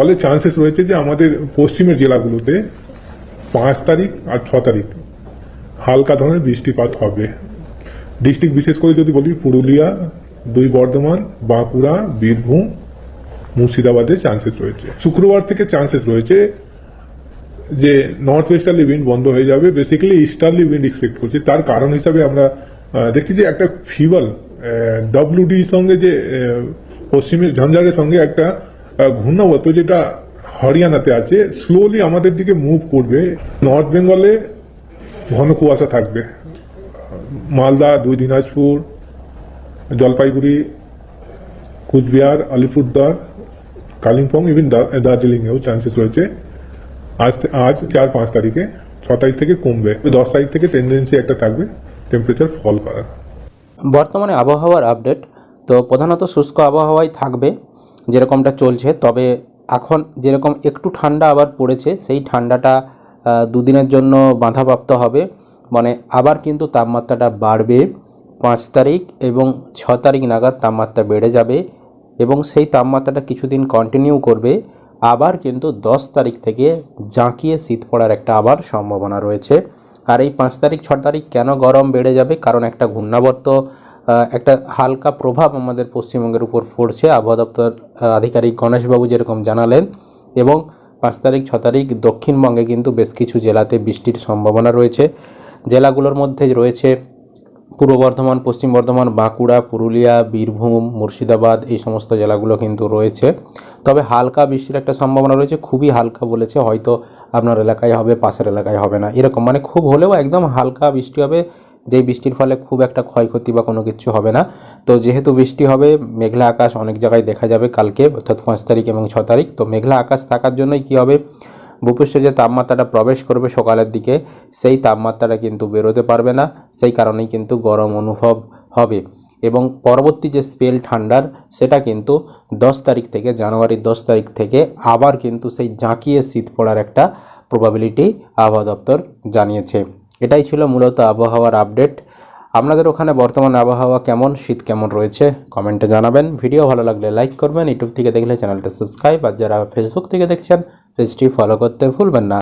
ফলে চান্সেস রয়েছে যে আমাদের পশ্চিমের জেলাগুলোতে পাঁচ তারিখ আর ছ তারিখ হালকা ধরনের বৃষ্টিপাত হবে। ডিস্ট্রিক্ট বিশেষ করে যদি বলি পুরুলিয়া, দুই বর্ধমান, বাঁকুড়া, বীরভূম মুর্শিদাবাদের চান্সেস রয়েছে। শুক্রবার থেকে চান্সেস রয়েছে যে নর্থ ওয়েস্টার্লি উইন্ড বন্ধ হয়ে যাবে। বেসিক্যালি ইস্টার্লি উইন্ড এক্সপেক্ট করছি। তার কারণ হিসাবে আমরা দেখছি যে একটা ফিবল ডব্লিউডির সঙ্গে যে পশ্চিমের ঝঞ্ঝারের সঙ্গে একটা ঘূর্ণাবর্ত যেটা হরিয়ানাতে আছে স্লোলি আমাদের দিকে মুভ করবে। নর্থ বেঙ্গলে ঘন কুয়াশা থাকবে। মালদা, দুই দিনাজপুর, জলপাইগুড়ি, কুচবিহার, আলিপুরদুয়ার, কালিম্পং ইভেন দার্জিলিংয়েও চান্সেস রয়েছে। আজ আজ চার পাঁচ তারিখে, ছ তারিখ থেকে কমবে। দশ তারিখ থেকে টেন্ডেন্সি একটা থাকবে টেম্পারেচার ফল করার। বর্তমানে আবহাওয়ার আপডেট তো প্রধানত শুষ্ক আবহাওয়াই থাকবে। যেরকমটা চলছে, তবে এখন যেরকম একটু ঠান্ডা আবার পড়েছে, সেই ঠান্ডাটা দুদিনের জন্য বাধাপ্রাপ্ত হবে। মানে আবার কিন্তু তাপমাত্রাটা বাড়বে। পাঁচ তারিখ এবং ছ তারিখ নাগাদ তাপমাত্রা বেড়ে যাবে এবং সেই তাপমাত্রাটা কিছুদিন কন্টিনিউ করবে। আবার কিন্তু দশ তারিখ থেকে জাঁকিয়ে শীত পড়ার একটা আবার সম্ভাবনা রয়েছে। আর এই পাঁচ তারিখ, ছ তারিখ কেন গরম বেড়ে যাবে? কারণ একটা ঘূর্ণাবর্ত একটা হালকা প্রভাব আমাদের পশ্চিমবঙ্গের উপর পড়ছে। আবহাওয়া দপ্তর আধিকারিক গণেশবাবু যেরকম জানালেন এবং পাঁচ তারিখ, ছ তারিখ দক্ষিণবঙ্গে কিন্তু বেশ কিছু জেলাতে বৃষ্টির সম্ভাবনা রয়েছে। জেলাগুলোর মধ্যে রয়েছে পূর্ব বর্ধমান, পশ্চিম বর্ধমান, বাঁকুড়া, পুরুলিয়া, বীরভূম, মুর্শিদাবাদ, এই সমস্ত জেলাগুলো কিন্তু রয়েছে। তবে হালকা বৃষ্টির একটা সম্ভাবনা রয়েছে, খুবই হালকা বলেছে, হয়তো আপনার এলাকায় হবে, পাশের এলাকায় হবে না, এরকম। মানে খুব হলেও একদম হালকা বৃষ্টি হবে যেই বৃষ্টির ফলে খুব একটা ক্ষয়ক্ষতি বা কোনো কিছু হবে না। তো যেহেতু বৃষ্টি হবে, মেঘলা আকাশ অনেক জায়গায় দেখা যাবে কালকে, অর্থাৎ পাঁচ তারিখ এবং ছ তারিখ। তো মেঘলা আকাশ থাকার জন্যই কী হবে? ভূপৃষ্ঠে যে তাপমাত্রাটা প্রবেশ করবে সকালের দিকে, সেই তাপমাত্রাটা কিন্তু বেরোতে পারবে না। সেই কারণেই কিন্তু গরম অনুভব হবে। এবং পরবর্তী যে স্পেল ঠান্ডার, সেটা কিন্তু দশ তারিখ থেকে, জানুয়ারির দশ তারিখ থেকে আবার কিন্তু সেই জাঁকিয়ে শীত পড়ার একটা প্রবাবিলিটি আবহাওয়া দপ্তর জানিয়েছে। এটাই ছিল মূলত আবহাওয়ার আপডেট। আপনাদের ওখানে বর্তমান আবহাওয়া কেমন? শীত কেমন রয়েছে? কমেন্টে জানাবেন। ভিডিও ভালো লাগলে লাইক করবেন। ইউটিউব থেকে দেখলে চ্যানেলটা সাবস্ক্রাইব। আর যারা ফেসবুক থেকে দেখছেন, পেজটি ফলো করতে ভুলবেন না।